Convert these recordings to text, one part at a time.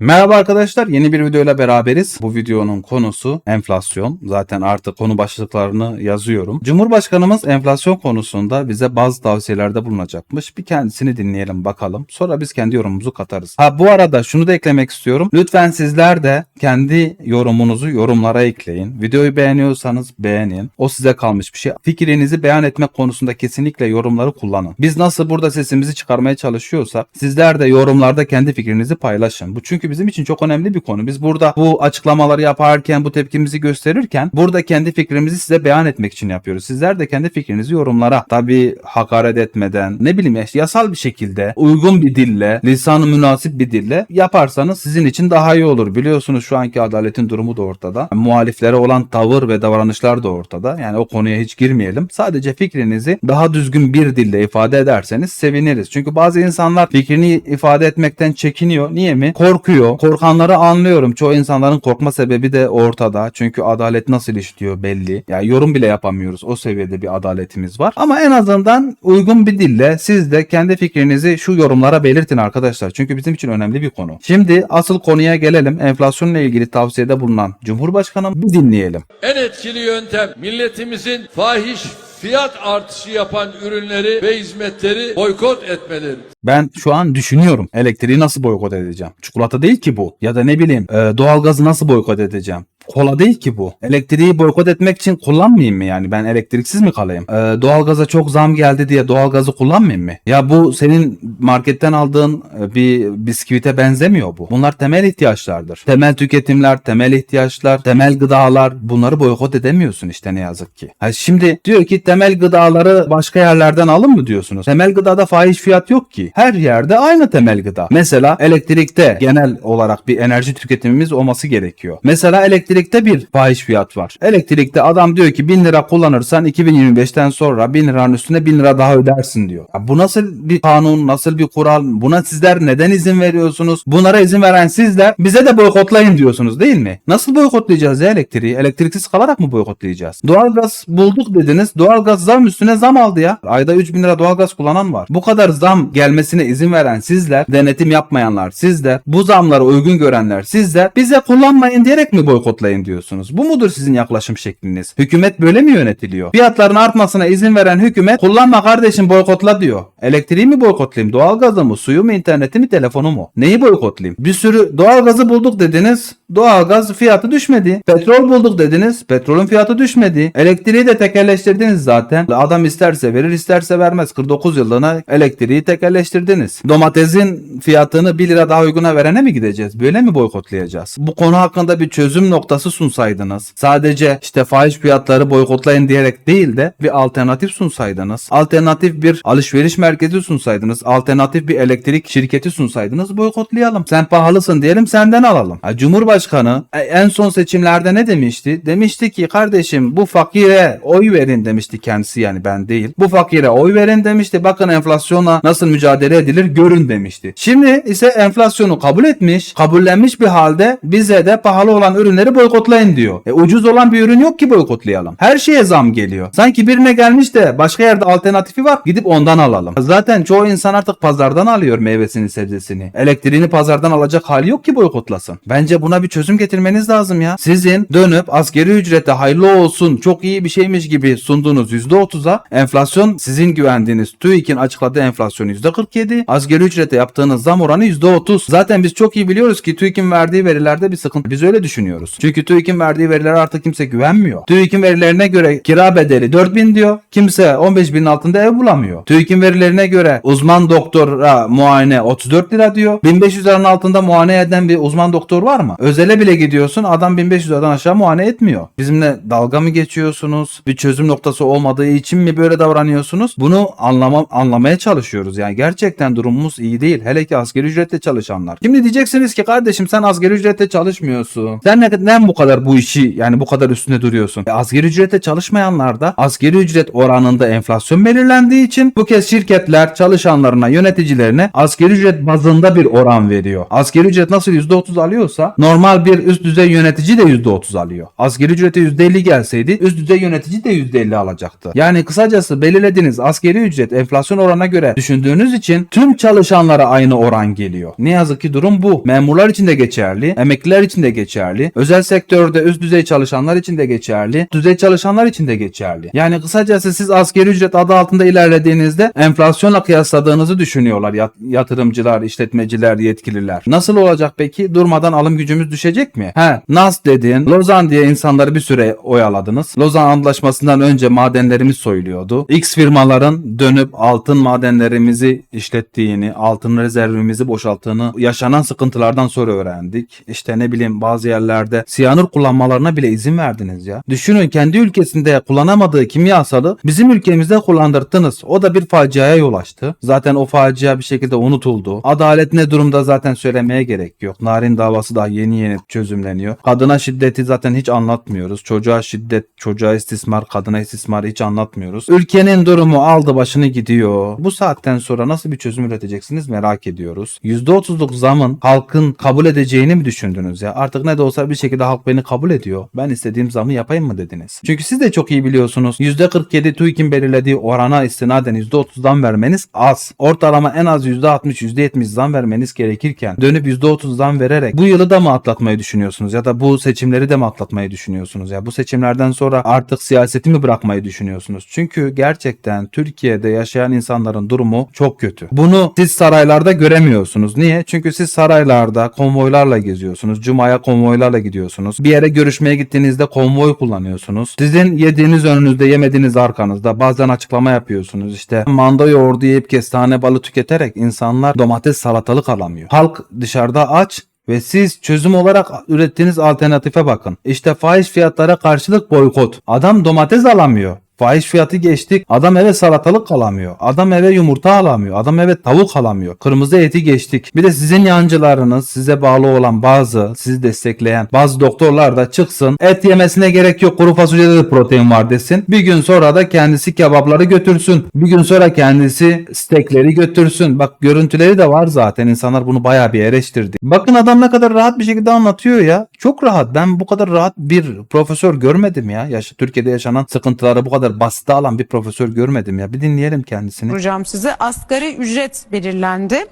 Merhaba arkadaşlar, yeni bir videoyla beraberiz. Bu videonun konusu enflasyon. Zaten artık konu başlıklarını yazıyorum. Cumhurbaşkanımız enflasyon konusunda bize bazı tavsiyelerde bulunacakmış. Bir kendisini dinleyelim bakalım. Sonra biz kendi yorumumuzu katarız. Ha bu arada şunu da eklemek istiyorum. Lütfen sizler de kendi yorumunuzu yorumlara ekleyin. Videoyu beğeniyorsanız beğenin. O size kalmış bir şey. Fikrinizi beyan etmek konusunda kesinlikle yorumları kullanın. Biz nasıl burada sesimizi çıkarmaya çalışıyorsak sizler de yorumlarda kendi fikrinizi paylaşın. Bu çünkü bizim için çok önemli bir konu. Biz burada bu açıklamaları yaparken, bu tepkimizi gösterirken burada kendi fikrimizi size beyan etmek için yapıyoruz. Sizler de kendi fikrinizi yorumlara tabii hakaret etmeden ne bileyim işte yasal bir şekilde uygun bir dille, lisanı münasip bir dille yaparsanız sizin için daha iyi olur. Biliyorsunuz şu anki adaletin durumu da ortada. Muhaliflere olan tavır ve davranışlar da ortada. Yani o konuya hiç girmeyelim. Sadece fikrinizi daha düzgün bir dille ifade ederseniz seviniriz. Çünkü bazı insanlar fikrini ifade etmekten çekiniyor. Niye mi? Korkuyor. Korkanları anlıyorum. Çoğu insanların korkma sebebi de ortada. Çünkü adalet nasıl işliyor belli. Yani yorum bile yapamıyoruz. O seviyede bir adaletimiz var. Ama en azından uygun bir dille siz de kendi fikrinizi şu yorumlara belirtin arkadaşlar. Çünkü bizim için önemli bir konu. Şimdi asıl konuya gelelim. Enflasyonla ilgili tavsiyede bulunan Cumhurbaşkanı bir dinleyelim. En etkili yöntem milletimizin fahiş fiyat artışı yapan ürünleri ve hizmetleri boykot etmeleri. Ben şu an düşünüyorum elektriği nasıl boykot edeceğim. Çikolata değil ki bu. Ya da ne bileyim e, doğalgazı nasıl boykot edeceğim. Kola değil ki bu. Elektriği boykot etmek için kullanmayayım mı yani? Ben elektriksiz mi kalayım? E, doğalgaza çok zam geldi diye doğalgazı kullanmayayım mı? Ya bu senin marketten aldığın e, bir bisküvite benzemiyor bu. Bunlar temel ihtiyaçlardır. Temel tüketimler, temel ihtiyaçlar, temel gıdalar bunları boykot edemiyorsun işte ne yazık ki. Ha şimdi diyor ki temel gıdaları başka yerlerden alın mı diyorsunuz? Temel gıdada fahiş fiyat yok ki. Her yerde aynı temel gıda. Mesela elektrikte genel olarak bir enerji tüketimimiz olması gerekiyor. Mesela elektrikte bir fahiş fiyat var. Elektrikte adam diyor ki 1000 lira kullanırsan 2025'ten sonra 1000 liranın üstüne 1000 lira daha ödersin diyor. Ya bu nasıl bir kanun, nasıl bir kural? Buna sizler neden izin veriyorsunuz? Bunlara izin veren sizler bize de boykotlayın diyorsunuz değil mi? Nasıl boykotlayacağız ya elektriği? Elektriksiz kalarak mı boykotlayacağız? Doğalgaz bulduk dediniz. Doğalgaz zam üstüne zam aldı ya. Ayda 3000 lira doğalgaz kullanan var. Bu kadar zam gelmesine izin veren sizler, denetim yapmayanlar sizler, bu zamları uygun görenler sizler bize kullanmayın diyerek mi boykotlayın diyorsunuz? Bu mudur sizin yaklaşım şekliniz? Hükümet böyle mi yönetiliyor? Fiyatların artmasına izin veren hükümet kullanma kardeşim boykotla diyor. Elektriği mi boykotlayayım? Doğalgazı mı? Suyu mu? interneti mi? Telefonu mu? Neyi boykotlayayım? Bir sürü doğalgazı bulduk dediniz. Doğalgaz fiyatı düşmedi. Petrol bulduk dediniz. Petrolün fiyatı düşmedi. Elektriği de tekelleştirdiniz zaten. Adam isterse verir isterse vermez. 49 yıllığına elektriği tekelleştirdiniz. Domatesin fiyatını 1 lira daha uyguna verene mi gideceğiz? Böyle mi boykotlayacağız? Bu konu hakkında bir çözüm noktası sunsaydınız. Sadece işte fahiş fiyatları boykotlayın diyerek değil de bir alternatif sunsaydınız. Alternatif bir alışveriş merkezi sunsaydınız. Alternatif bir elektrik şirketi sunsaydınız boykotlayalım. Sen pahalısın diyelim senden alalım. Ha, Cumhurbaşkanı e, en son seçimlerde ne demişti? Demişti ki kardeşim bu fakire oy verin demişti kendisi yani ben değil. Bu fakire oy verin demişti. Bakın enflasyona nasıl mücadele edilir görün demişti. Şimdi ise enflasyonu kabul etmiş, kabullenmiş bir halde bize de pahalı olan ürünleri boykotlayın diyor. E ucuz olan bir ürün yok ki boykotlayalım. Her şeye zam geliyor. Sanki birine gelmiş de başka yerde alternatifi var gidip ondan alalım. Zaten çoğu insan artık pazardan alıyor meyvesini sebzesini. Elektriğini pazardan alacak hali yok ki boykotlasın. Bence buna bir çözüm getirmeniz lazım ya. Sizin dönüp askeri ücrete hayırlı olsun çok iyi bir şeymiş gibi sunduğunuz %30'a enflasyon sizin güvendiğiniz TÜİK'in açıkladığı enflasyon %47. Asgari ücrete yaptığınız zam oranı %30. Zaten biz çok iyi biliyoruz ki TÜİK'in verdiği verilerde bir sıkıntı. Biz öyle düşünüyoruz. Çünkü TÜİK'in verdiği verilere artık kimse güvenmiyor. TÜİK'in verilerine göre kira bedeli 4000 diyor. Kimse 15 binin altında ev bulamıyor. TÜİK'in verilerine göre uzman doktora muayene 34 lira diyor. 1500 liranın altında muayene eden bir uzman doktor var mı? Özele bile gidiyorsun adam 1500 liradan aşağı muayene etmiyor. Bizimle dalga mı geçiyorsunuz? Bir çözüm noktası olmadığı için mi böyle davranıyorsunuz? Bunu anlama, anlamaya çalışıyoruz. Yani gerçekten durumumuz iyi değil. Hele ki asgari ücretle çalışanlar. Şimdi diyeceksiniz ki kardeşim sen asgari ücretle çalışmıyorsun. Sen ne, neden bu kadar bu işi yani bu kadar üstüne duruyorsun? E, asgari ücrete çalışmayanlar da asgari ücret oranında enflasyon belirlendiği için bu kez şirketler çalışanlarına, yöneticilerine asgari ücret bazında bir oran veriyor. Asgari ücret nasıl %30 alıyorsa normal bir üst düzey yönetici de %30 alıyor. Asgari ücrete %50 gelseydi üst düzey yönetici de %50 alacaktı. Yani kısacası belirlediğiniz asgari ücret enflasyon oranına göre düşündüğünüz için tüm çalışanlara aynı oran geliyor. Ne yazık ki durum bu. Memurlar için de geçerli, emekliler için de geçerli, özel sektörde üst düzey çalışanlar için de geçerli, düzey çalışanlar için de geçerli. Yani kısacası siz asgari ücret adı altında ilerlediğinizde enflasyonla kıyasladığınızı düşünüyorlar yat- yatırımcılar, işletmeciler, yetkililer. Nasıl olacak peki? Durmadan alım gücümüz düşecek mi? He, Nas dedin, Lozan diye insanları bir süre oyaladınız. Lozan Antlaşması'ndan önce madenlerimiz soyuluyordu. X firmaların dönüp altın madenlerimizi işlettiğini, altın rezervimizi boşalttığını yaşanan sıkıntılardan sonra öğrendik. İşte ne bileyim bazı yerlerde siyanür kullanmalarına bile izin verdiniz ya. Düşünün kendi ülkesinde kullanamadığı kimyasalı bizim ülkemizde kullandırttınız. O da bir faciaya yol açtı. Zaten o facia bir şekilde unutuldu. Adalet ne durumda zaten söylemeye gerek yok. Narin davası daha yeni yeni çözümleniyor. Kadına şiddeti zaten hiç anlatmıyoruz. Çocuğa şiddet, çocuğa istismar, kadına istismar hiç anlatmıyoruz. Ülkenin durumu aldı başını gidiyor. Bu saatten sonra nasıl bir çözüm üreteceksiniz merak ediyoruz. %30'luk zamın halkın kabul edeceğini mi düşündünüz ya? Artık ne de olsa bir şekilde halk beni kabul ediyor. Ben istediğim zamı yapayım mı dediniz? Çünkü siz de çok iyi biliyorsunuz. %47 TÜİK'in belirlediği orana istinaden %30 zam vermeniz az. Ortalama en az %60, %70 zam vermeniz gerekirken dönüp %30 zam vererek bu yılı da mı atlatmayı düşünüyorsunuz? Ya da bu seçimleri de mi atlatmayı düşünüyorsunuz? Ya bu seçimlerden sonra artık siyaseti mi bırakmayı düşünüyorsunuz? Çünkü gerçekten Türkiye'de yaşayan insanların durumu çok kötü. Bunu siz saraylarda göremiyorsunuz. Niye? Çünkü siz saraylarda konvoylarla geziyorsunuz. Cuma'ya konvoylarla gidiyorsunuz. Bir yere görüşmeye gittiğinizde konvoy kullanıyorsunuz. Sizin yediğiniz önünüzde yemediğiniz arkanızda. Bazen açıklama yapıyorsunuz. İşte manda yoğurdu yiyip kestane balı tüketerek insanlar domates salatalık alamıyor. Halk dışarıda aç ve siz çözüm olarak ürettiğiniz alternatife bakın. İşte fahiş fiyatlara karşılık boykot. Adam domates alamıyor. Fahiş fiyatı geçtik. Adam eve salatalık alamıyor. Adam eve yumurta alamıyor. Adam eve tavuk alamıyor. Kırmızı eti geçtik. Bir de sizin yancılarınız, size bağlı olan bazı, sizi destekleyen bazı doktorlar da çıksın. Et yemesine gerek yok. Kuru fasulyede de protein var desin. Bir gün sonra da kendisi kebapları götürsün. Bir gün sonra kendisi stekleri götürsün. Bak görüntüleri de var zaten. İnsanlar bunu bayağı bir eleştirdi. Bakın adam ne kadar rahat bir şekilde anlatıyor ya. Çok rahat. Ben bu kadar rahat bir profesör görmedim ya. Yaş Türkiye'de yaşanan sıkıntıları bu kadar basite alan bir profesör görmedim ya. Bir dinleyelim kendisini. soracağım size. Asgari ücret belirlendi.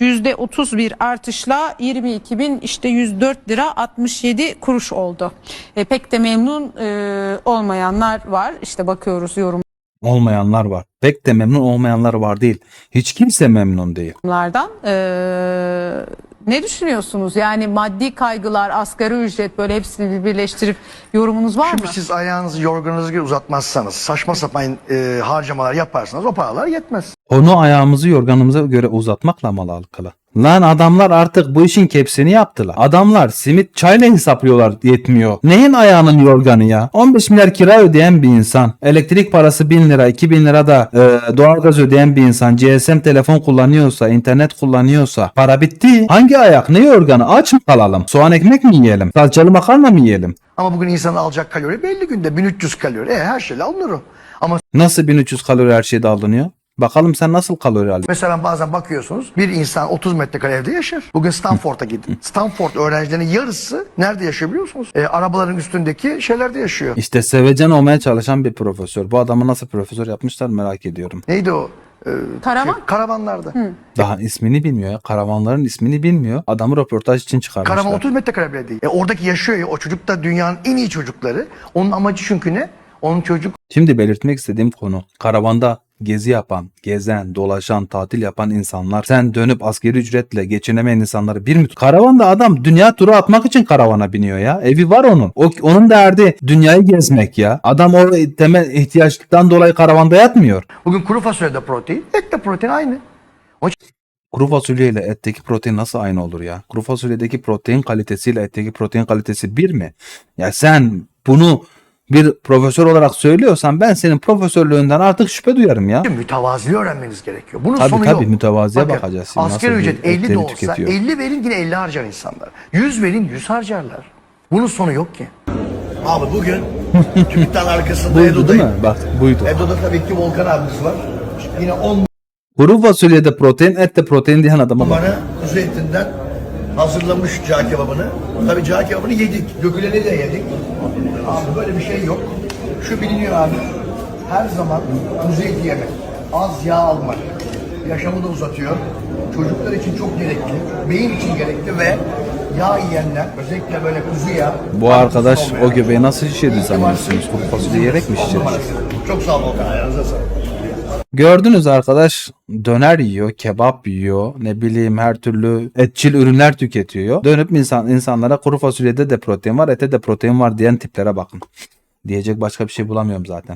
%30 bir artışla 22 bin işte 104 lira 67 kuruş oldu. E, pek de memnun e, olmayanlar var. İşte bakıyoruz Olmayanlar var. Pek de memnun olmayanlar var değil. Hiç kimse memnun değil. yorumlardan. E, ne düşünüyorsunuz? Yani maddi kaygılar, asgari ücret böyle hepsini birleştirip yorumunuz var Şimdi mı? siz ayağınızı yorganınızı uzatmazsanız, saçma sapan e, harcamalar yaparsanız o paralar yetmez. Onu ayağımızı yorganımıza göre uzatmakla mı alakalı? Lan adamlar artık bu işin kepsini yaptılar. Adamlar simit çayla hesaplıyorlar yetmiyor. Neyin ayağının yorganı ya? 15 milyar kira ödeyen bir insan. Elektrik parası 1000 lira 2000 lira da e, doğalgaz ödeyen bir insan. GSM telefon kullanıyorsa internet kullanıyorsa para bitti. Hangi ayak ne yorganı aç mı kalalım? Soğan ekmek mi yiyelim? Salçalı makarna mı yiyelim? Ama bugün insanın alacak kalori belli günde 1300 kalori. E, her şeyle alınır o. Ama Nasıl 1300 kalori her şeyde alınıyor? Bakalım sen nasıl kalori alıyorsun? mesela bazen bakıyorsunuz bir insan 30 metrekare evde yaşar. Bugün Stanford'a gidin. Stanford öğrencilerinin yarısı nerede yaşıyor biliyor musunuz? E, arabaların üstündeki şeylerde yaşıyor. İşte sevecen olmaya çalışan bir profesör. Bu adamı nasıl profesör yapmışlar merak ediyorum. Neydi o? E, Karavan? şey, karavanlarda. Daha ismini bilmiyor ya. Karavanların ismini bilmiyor. Adamı röportaj için çıkarmışlar. Karavan 30 metrekare bile değil. E, oradaki yaşıyor ya o çocuk da dünyanın en iyi çocukları. Onun amacı çünkü ne? Onun çocuk Şimdi belirtmek istediğim konu karavanda gezi yapan, gezen, dolaşan, tatil yapan insanlar sen dönüp askeri ücretle geçinemeyen insanları bir mi? Karavanda adam dünya turu atmak için karavana biniyor ya. Evi var onun. O, onun derdi dünyayı gezmek ya. Adam o temel ihtiyaçlıktan dolayı karavanda yatmıyor. bugün kuru fasulyede protein, et de protein aynı. Kuru fasulye ile etteki protein nasıl aynı olur ya? Kuru fasulyedeki protein kalitesiyle etteki protein kalitesi bir mi? Ya sen bunu bir profesör olarak söylüyorsan ben senin profesörlüğünden artık şüphe duyarım ya. Mütevazi öğrenmeniz gerekiyor. Bunun Tabii, sonu tabii, yok. mütevaziye bakacağız şimdi. Asgari ücret 50 de olsa tüketiyor. 50 verin yine 50 harcar insanlar. 100 verin 100 harcarlar. Bunun sonu yok ki. Abi bugün TÜBİTAK'ın arkasında Buydu değil Edo'dayım. mi? Bak buydu. Edo'da tabii ki Volkan abimiz var. Yine 10 Kuru fasulyede protein, ette protein diyen adama bak. numara kuzu etinden hazırlamış cağ kebabını. Tabii cağ kebabını yedik. Döküleni de yedik. Abi böyle bir şey yok. Şu biliniyor abi. Her zaman kuzu eti yemek. Az yağ almak. Yaşamı da uzatıyor. Çocuklar için çok gerekli. Beyin için gerekli ve yağ yiyenler özellikle böyle kuzu yağı. Bu arkadaş o göbeği nasıl şişirdi sanıyorsunuz? Kuru fasulye yiyerek mi şişirdi? Çok sağ ol. Ayağınıza sağlık. Gördünüz arkadaş döner yiyor, kebap yiyor, ne bileyim her türlü etçil ürünler tüketiyor. Dönüp insan insanlara kuru fasulyede de protein var, ete de protein var diyen tiplere bakın. Diyecek başka bir şey bulamıyorum zaten.